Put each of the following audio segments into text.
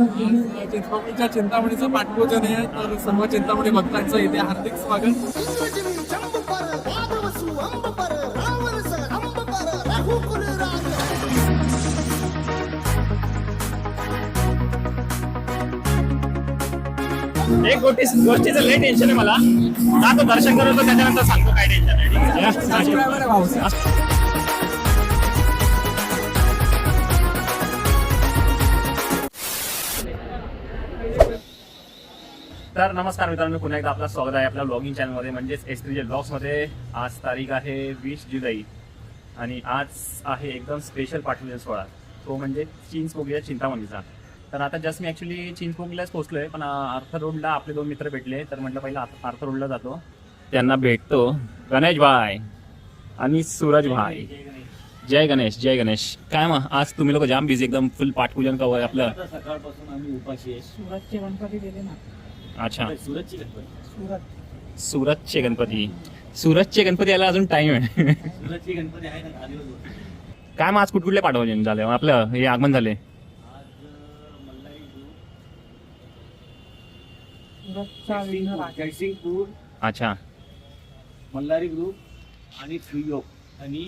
चिंतामणीच्या चिंतामणीचं पाठपूजन आहे तर सर्व चिंतामणी भक्तांचं इथे हार्दिक स्वागत. एक गोष्टी गोष्टीचं लय टेन्शन आहे मला. जातो दर्शन करतो त्याच्यानंतर सांगतो काय टेन्शन आहे. तर नमस्कार मित्रांनो. पुन्हा एकदा आपलं स्वागत आहे आपल्या ब्लॉगिंग चॅनलमध्ये म्हणजेच एस त्री ब्लॉग्समध्ये आज तारीख आहे वीस जुलै. आणि आज आहे एकदम स्पेशल पाठवलेला सोहळा. तो म्हणजे चिंच पोगल्या चिंतामणीचा. तर आता जस्ट मी ॲक्च्युली चिंच पोगल्याच पोहोचलोय पण आर्थर रोडला आपले दोन मित्र भेटले. तर म्हटलं पहिला आर्थर रोडला जातो. त्यांना भेटतो. गणेश भाई आणि सूरज भाई. जय गणेश जय गणेश. काय मग आज तुम्ही लोक जाम बिझी एकदम फुल पाठपूजन कवर आपलं. सकाळपासून आम्ही उपाशी आहे. अच्छा. सुरतची गणपती. सुरत सुरतचे गणपती. सुरतचे गणपती यायला अजून टाइम आहे. सुरतची गणपती आहे ना दहा दिवस होते. काय मग आज कुठकुठले पाठवून झाले? आपलं हे आगमन झाले. आज अं, मल्हारी ग्रुप सुरतचा. जयसिंगपूर अच्छा. मल्हारी ग्रुप आणि श्रीयोग आणि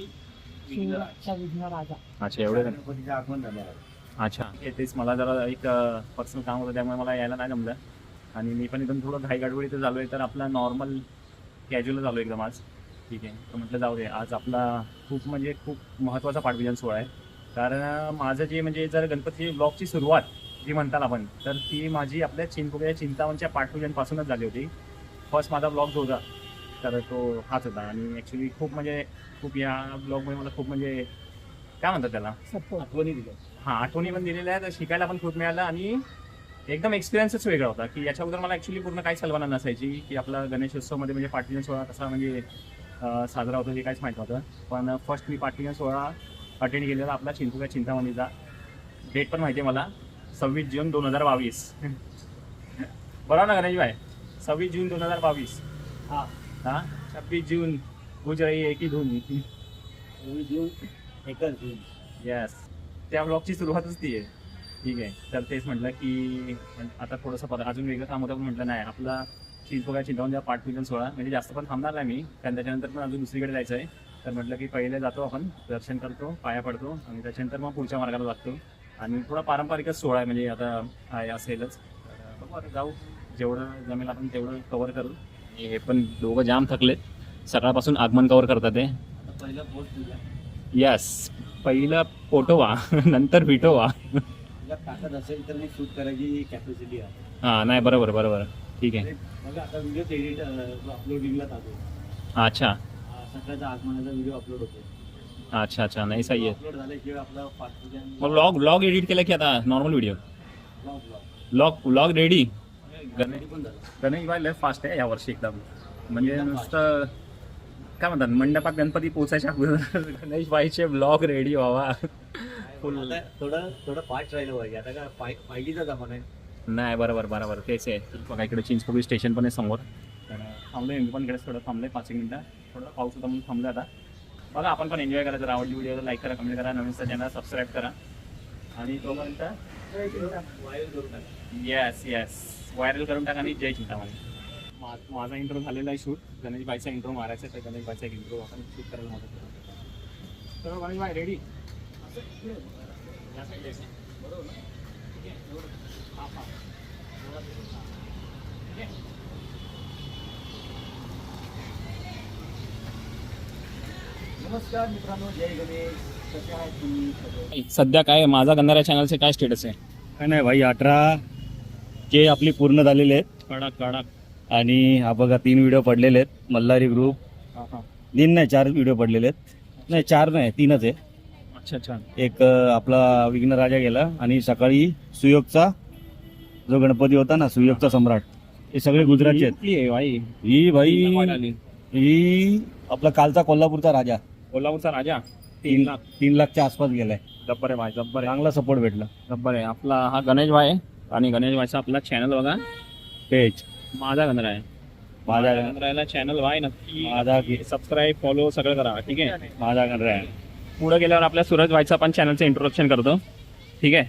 विघ्नराज. सुरतचा विघ्न राजा अच्छा एवढे. गणपतीचं आगमन झालं आहे. अच्छा. हे तेच मला जरा एक पर्सनल काम होतं त्यामुळे मला यायला नाही जमलं. आणि मी पण एकदम थोडं घाई गडबडीत झालो आहे तर आपला नॉर्मल कॅज्युअल झालो एकदम आज. ठीक आहे. तर म्हटलं जाऊ दे आज आपला खूप म्हणजे खूप महत्त्वाचा पाठविजन सोहळा आहे. कारण माझं जे म्हणजे जर गणपती ब्लॉगची सुरुवात जी म्हणतात आपण तर ती माझी आपल्या चिंतपुऱ्या चिंतावनच्या पाठपूजनपासूनच झाली होती. फर्स्ट माझा ब्लॉग जो होता तर तो हाच होता. आणि ॲक्च्युली खूप म्हणजे खूप या ब्लॉगमुळे मला खूप म्हणजे काय म्हणतात त्याला? आठवणी दिल्या. हा आठवणी पण दिलेल्या आहेत शिकायला पण खूप मिळालं आणि एकदम एक्सपिरियन्सच वेगळा होता की याच्या अगोदर मला ॲक्च्युली पूर्ण काहीच कल्पना नसायची की आपला गणेशोत्सवमध्ये म्हणजे पाठविजन सोहळा कसा म्हणजे साजरा होतो हे काहीच माहीत नव्हतं. पण फर्स्ट मी पाठविजन सोहळा अटेंड केलेला आपला चिंतुका चिंतामणीचा. डेट पण माहिती आहे मला सव्वीस जून दोन हजार बावीस. बरोबर ना गणेश भाई सव्वीस जून दोन हजार बावीस. हा. हा? छब्बीस जून गुज रही एक धून. चोवीस जून एकच जून. येस त्या ब्लॉगची सुरुवातच ती आहे ठीक आहे. तर तेच म्हटलं की आता थोडंसं परत अजून वेगळं काम होतं पण म्हटलं नाही. आपला चिंचपोका चिंतावून पाठपूजन सोहळा म्हणजे जास्त पण थांबणार नाही मी. कारण त्याच्यानंतर पण अजून दुसरीकडे जायचं आहे. तर म्हटलं की पहिले जातो आपण दर्शन करतो पाया पडतो आणि त्याच्यानंतर मग पुढच्या मार्गाला लागतो. आणि थोडा पारंपरिकच सोहळा आहे म्हणजे आता आहे असेलच. बघू आता जाऊ. जेवढं जमेल आपण तेवढं कव्हर करू. आणि हे पण दोघं जाम थकलेत. सकाळपासून आगमन कव्हर करतात ते. पहिला दिला. यस पहिलं पोटोवा नंतर विटोवा. तुला ताकद असेल तर मी शूट करायची कॅपॅसिटी आहे. हा नाही बरोबर बरोबर. ठीक आहे. बघा आता व्हिडिओ एडिट अपलोडिंगला जातो अच्छा. हा, सकाळचा आगमनाचा व्हिडिओ अपलोड होतो. अच्छा अच्छा. नाही सही आहे. अपलोड आपला पाठपूजन मग व्लॉग व्लॉग एडिट केला की आता normal video blog blog vlog vlog ready Ganpati पण झाला. गणेश भाई लय फास्ट आहे यावर्षी एकदम. म्हणजे नुसतं काय म्हणतात मंडपात गणपती पोचायच्या अगोदर गणेश भाईचे ब्लॉग रेडी व्हावा फुल आता थोडं थोडं फास्ट राहिलं पाहिजे आता काय पाय पायलीचा जमाना आहे. नाही बरोबर बरोबर. तेच आहे. बघा इकडे चिंचपोळी स्टेशन पण आहे समोर. तर थांबलोय मी पण इकडे थोडं थांबलोय पाच एक मिनिटं. थोडं पाऊस होता म्हणून थांबलो आता. बघा आपण पण एन्जॉय करा. जर आवडली व्हिडिओ लाईक करा कमेंट करा. नवीन चॅनल सबस्क्राईब करा. आणि तोपर्यंत वायर करून टाका. येस येस व्हायरल करून टाका आणि जय चिंतामणी. मा- माझा इंट्रो झालेला आहे शूट गणेश बाईचा इंट्रो मारायचा आहे तर गणेश बाईचा एक इंट्रो आपण शूट करायला मदत करू. तर गणेश बाई रेडी नमस्कार मित्रांनो जय गणेश. कसे आहात तुम्ही सगळे? सध्या काय माझा गंधारा चॅनलचे काय स्टेटस आहे? काय नाही भाई अठरा. के आपली पूर्ण झालेले आहेत. कडक कडक. आणि हा बघा तीन व्हिडिओ पडलेले आहेत. मल्हारी ग्रुप हा हा. तीन नाही चार व्हिडिओ पडलेले आहेत. नाही चार नाही तीनच आहे. अच्छा अच्छा एक आपला विघ्नराजा गेला आणि सकाळी सुयोगचा जो गणपती होता ना सुयोगचा सम्राट हे सगळे गुजरातचे आहेत. भाई? ही भाई. ही आपला कालचा कोल्हापूरचा राजा. कोल्हापूरचा राजा? तीन लाख. तीन लाखच्या आसपास गेलाय. जब्बर आहे भाई जब्बर चांगला सपोर्ट भेटला. जब्बर आहे. आपला हा गणेश भाई आहे. आणि गणेश भाईचा आपला चॅनल बघा. पेज. माझा गंधरा आहे माझा गंधराला चॅनल वाय नक्की माझा सबस्क्राईब फॉलो सगळं करा ठीक आहे? माझा गणरा आहे पुढे गेल्यावर आपल्या सूरज भाईचा पण चॅनलचं इंट्रोडक्शन करतो. ठीक आहे?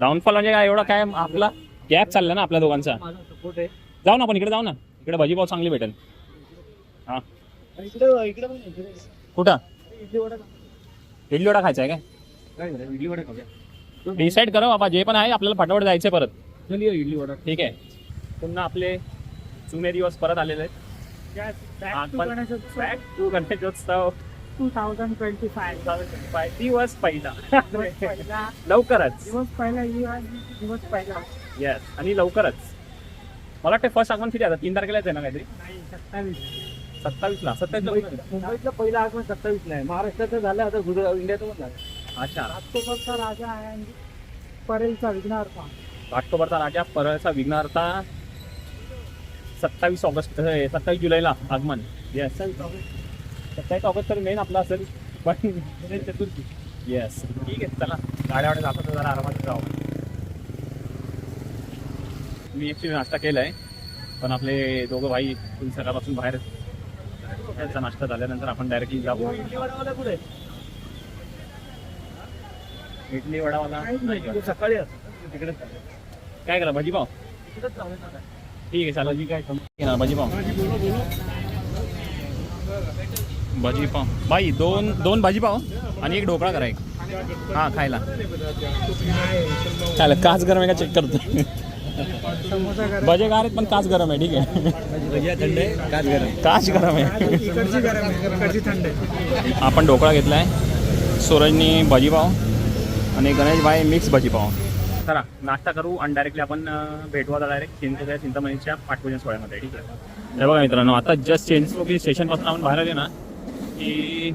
डाऊनफॉल म्हणजे काय? एवढा काय आपला गॅप चालला ना आपल्या दोघांचा. जाऊ ना आपण इकडे जाऊ ना. इकडे भाजीपाव चांगली भेटेल. हा. कुठं? इडली वडा खायचा आहे काय? डिसाईड करा बाबा जे पण आहे आपल्याला फटाफट जायचंय परत. इडली वडा ठीक आहे? पुन्हा आपले जुने दिवस परत आलेले आहेत. Ganeshotsav. Two thousand twenty five 2025 दिवस पहिला पहिला. लवकरच. दिवस पहिला दिवस पहिला. येस आणि लवकरच. मला वाटतं फर्स्ट आगमन किती आता तीन तारखेलाच आहे ना काहीतरी? नाही सत्तावीस सत्तावीसला. सत्तावीस मुंबईतलं पहिलं आगमन सत्तावीसला आहे. महाराष्ट्राचं झालं आता गुजरात इंडियाचं पण झालं. अच्छा. ऑक्टोबरचा राजा आहे आणि परेलचा विघ्नार्थ ऑक्टोबरचा राजा परळचा विघ्नार्था सत्तावीस ऑगस्ट सत्तावीस जुलैला आगमन. येस सत्तावीस ऑगस्ट. तर मेन आपला असेल पण गणेश चतुर्थी. येस ठीक आहे चला. गाड्या वाड्या जातो जरा आरामात जाऊ मी ॲक्च्युली नाश्ता केला आहे पण आपले दोघं भाई फुल सकाळपासून बाहेर त्यांचा नाश्ता झाल्यानंतर आपण डायरेक्टली जाऊ. इडली वडावाला? सकाळी तिकडे काय करा भाजीपाव? ठीक आहे चालेल. काय? ना भाजीपाव? भाजीपाव. बाई दोन दोन भाजीपाव आणि एक ढोकळा करा एक. हा खायला. खायला काच गरम आहे का चेक करतो भजे गार आहेत पण काच गरम आहे ठीक आहे. थंड आहे काच गरम काच गरम आहे. आहे थंड आहे. आपण ढोकळा घेतलाय सूरजनी भाजीपाव आणि गणेश भाई मिक्स भाजीपाव. चला नाश्ता करू आणि डायरेक्टली आपण अं, भेटू आता डायरेक्ट चिंतेच्या चिंतामणीच्या पाठपूजन सोहळ्यामध्ये ठीक आहे? हे बघा मित्रांनो आता जस्ट चिंचपोकली स्टेशनपासून आपण बाहेर आले ना की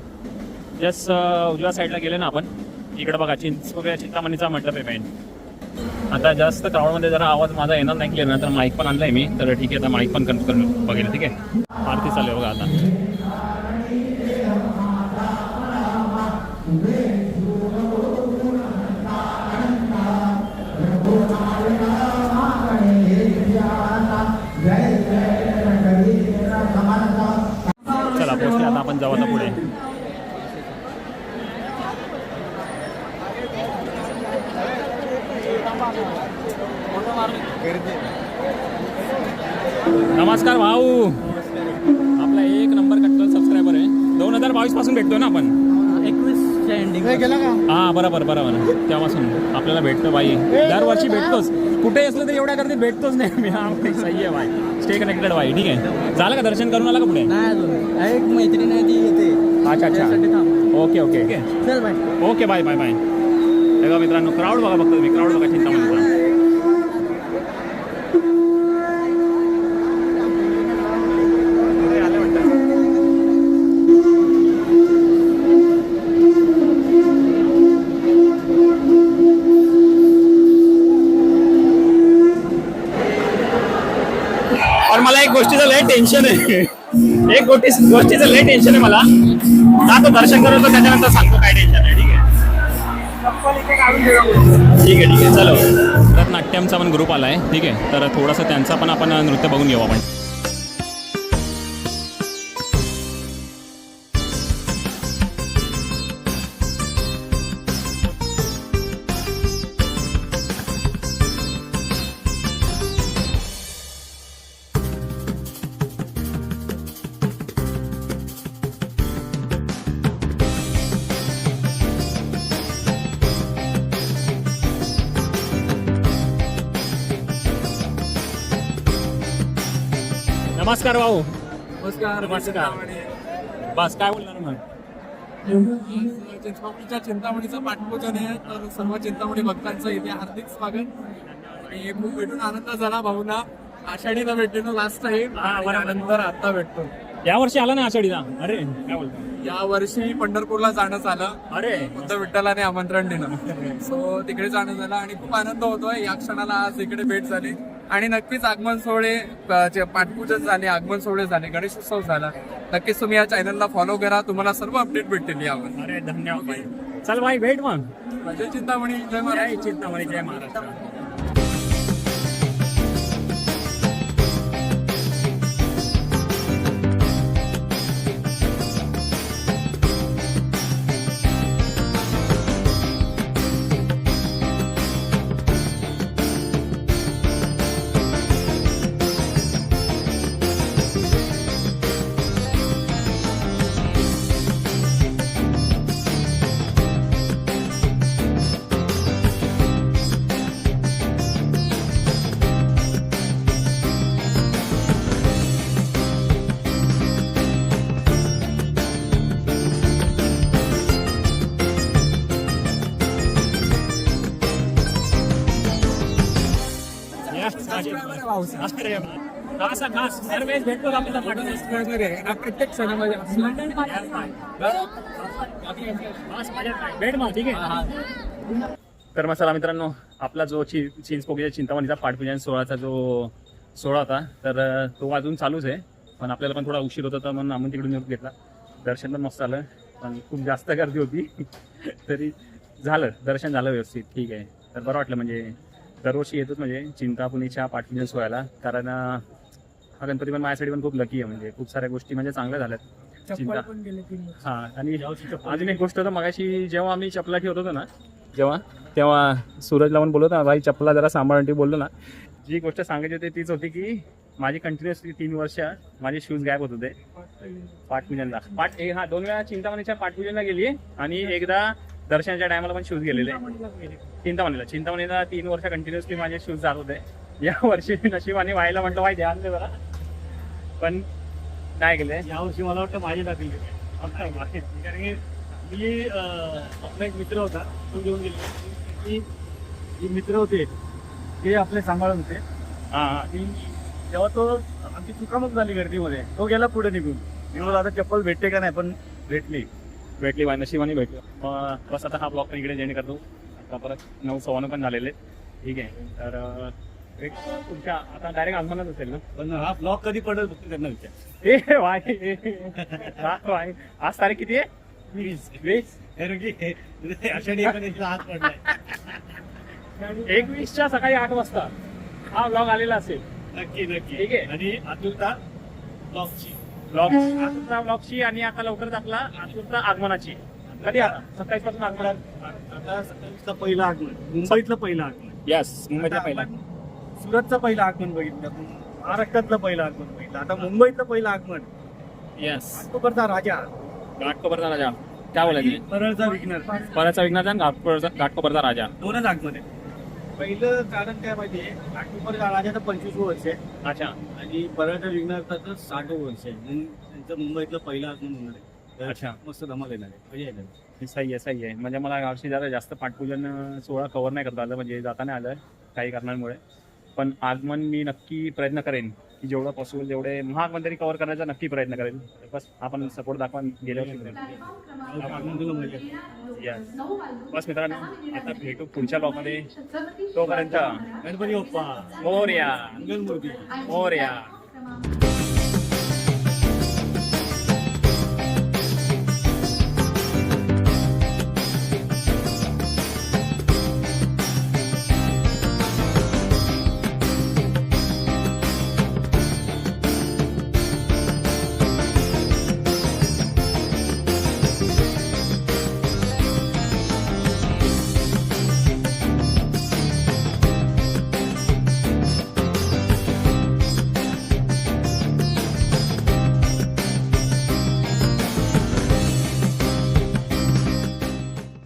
जस्ट उजव्या साईडला गेले ना आपण इकडे बघा चिंच वगैरे चिंतामणीचा मंडप आहे मेन आता जास्त क्राऊडमध्ये जरा आवाज माझा येणार नाही क्लिअर तर माईक पण आणलाय मी. तर ठीक आहे आता माईक पण कन्फर्म करून बघेल ठीक आहे? आरती चालू आहे बघा आता. नमस्कार भाऊ. आपला एक नंबर कट्टर सबस्क्रायबर आहे. दोन हजार बावीसपासून भेटतो ना आपण? एकवीसच्या एंडिंग गेला का? हा बरोबर बरोबर. तेव्हापासून आपल्याला भेटतो बाई. दरवर्षी भेटतोच. कुठे असलं तर एवढ्या गर्दीत भेटतोच नाही मी हा भाई, सही आहे बाई. स्टे कनेक्टेड बाई. ठीक आहे. झालं का दर्शन करून आला का पुढे? नाही अजून. एक मैत्रीण आहे ती येते. अच्छा अच्छा. Okay okay okay. चल bye. Okay bye bye bye. हे बघा मित्रांनो क्राऊड बघा बघतो तुम्ही. क्राऊड बघा चिंतामणीचा और मला एक गोष्टीचं लय टेन्शन आहे. एक गोष्टी गोष्टीचं लय टेन्शन आहे मला. जातो दर्शन करतो त्याच्यानंतर सांगतो काय टेन्शन आहे ठीक आहे. ठीक आहे ठीक आहे चलो. रथनाट्यमचा पण ग्रुप आला आहे ठीक आहे. तर थोडासा त्यांचा पण आपण नृत्य बघून घेऊ आपण. नमस्कार भाऊ. नमस्कार. नमस्कार. बस काय बोलणार मग? चिंचपोकलीच्या चिंतामणीचं पाठपूजन आहे तर सर्व चिंतामणी भक्तांचं इथे हार्दिक स्वागत. आणि खूप भेटून आनंद झाला भाऊना. आषाढीला भेटलेलो लास्ट टाइम. नंतर आता भेटतो. या वर्षी आला ना आषाढीला? अरे काय बोलतो? या वर्षी पंढरपूरला जाणं झालं. अरे. बुद्ध विठ्ठलाने आमंत्रण दिलं. सो तिकडे जाणं झालं आणि खूप आनंद होतोय. या क्षणाला आज इकडे भेट झाली. आणि नक्कीच आगमन सोहळे पाठपूजन झाले आगमन सोहळे झाले गणेशोत्सव झाला. नक्कीच तुम्ही या चॅनलला फॉलो करा. तुम्हाला सर्व अपडेट भेटतील यावर. अरे धन्यवाद भाई. चल भाई भेट मग. चिंतामणी जय जय महाराज चिंतामणी जय महाराष्ट्र. आहे. खास दरवेळेस भेटतो आपल्याला प्रत्येक सणामध्ये. भेट मग ठीक आहे. तर मग चला मित्रांनो आपला जो चि चिंचपोकीच्या चिंतामणीचा पाठपूजन सोहळाचा जो सोहळा होता तर तो अजून चालूच आहे. पण आपल्याला पण थोडा उशीर होता तर म्हणून आम्ही तिकडून घेतला. दर्शन पण मस्त झालं. पण खूप जास्त गर्दी होती. तरी झालं. दर्शन झालं व्यवस्थित. ठीक आहे. तर बरं वाटलं म्हणजे दरवर्षी येतोच म्हणजे चिंतापुणीच्या पाठपूजन सोहळ्याला कारण हा गणपती पण माझ्यासाठी पण खूप लकी आहे म्हणजे खूप साऱ्या गोष्टी म्हणजे चांगल्या झाल्यात. चिंता. हा आणि अजून एक गोष्ट तर मगाशी जेव्हा आम्ही चपला ठेवत होतो ना जेव्हा? तेव्हा सूरजला पण बोलत ना भाई चपला जरा सांभाळून बोललो ना. जी गोष्ट सांगायची होती तीच होती की माझी कंटिन्युअसली तीन वर्ष माझे शूज गायब होत होते. पाठपूजनला पाठ ए- हा दोन वेळा चिंतामणीच्या पाठपूजनला गेली आणि एकदा दर्शनाच्या टायमाला पण शूज गेलेले. चिंतामणीला. चिंतामणीला तीन वर्ष कंटिन्युअसली माझे शूज जात होते. या वर्षी नशिबाने व्हायला म्हटलं माहिती आणले जरा. पण नाही गेले. यावर्षी मला वाटतं माझे जातील कारण की मी आपला एक मित्र होता तो घेऊन गेले. की मित्र होते ते आपले सांभाळत होते. हा तेव्हा तो आमची चुकामक झाली गर्दीमध्ये तो गेला पुढे निघून. आता चप्पल भेटते का नाही? पण भेटली. भेटली बाय नशिबाने भेटली. मग बस आता हा ब्लॉग इकडे जेणे करतो. आता परत नऊ सव्वानं पण झालेले. ठीक आहे. तर एक तुमच्या आता डायरेक्ट आगमनच असेल ना? पण हा ब्लॉग कधी पडेल फक्त त्यांना विचार. ए वाय हा, वाय. आज तारीख किती आहे? वीस. वीस? कारण की आषाढी एकादशीला हात पडलाय. एकवीसच्या सकाळी आठ वाजता हा ब्लॉग आलेला असेल. नक्की नक्की. ठीक आहे. आणि आतुरता ब्लॉगची. ब्लॉग आजचा ब्लॉगची आणि आता लवकरच आपला आजचा आगमनाची. कधी आता सत्तावीसपासून आगमन आता सत्तावीसचा पहिला आगमन. मुंबईतलं पहिलं आगमन. यस मुंबईचा आता पहिला. आपण सुरतचं पहिलं आगमन बघितलं. महाराष्ट्रातलं पहिलं आगमन बघितलं. आता मुंबईतलं पहिलं आगमन. यस ऑक्टोबरचा राजा. घाटकोपरचा राजा. काय बोलायचे? परळचा विघ्नर. परळचा विघ्नाचा घाटकोपरचा घाटकोपरचा राजा. दोनच आगमन आहे पहिलं कारण काय माहितीये ऑक्टोबरचा राजाचं पंचवीस वर्ष आहे. अच्छा. आणि परळच्या विघ्नरचं साठ वर्ष आहे. म्हणून त्यांचं मुंबईतलं पहिलं आगमन होणार आहे. तर अच्छा. मस्त धमाल येणार आहे. मजा येणार आहे. सही आहे सही आहे. म्हणजे मला यावर्षी जरा जास्त पाठपूजन अं, सोहळा कव्हर नाही करता आलं. म्हणजे जाता नाही आलं काही कारणांमुळे. पण आगमन मी नक्की प्रयत्न करेन की जेवढं पॉसिबल जेवढे महाग तरी कव्हर करण्याचा नक्की प्रयत्न करेन बस आपण सपोर्ट दाखवा गेल्या वर्षी बस मित्रांनो आता भेटू पुढच्या ब्लॉगमध्ये तोपर्यंत गणपती मोर्या. मोर्या.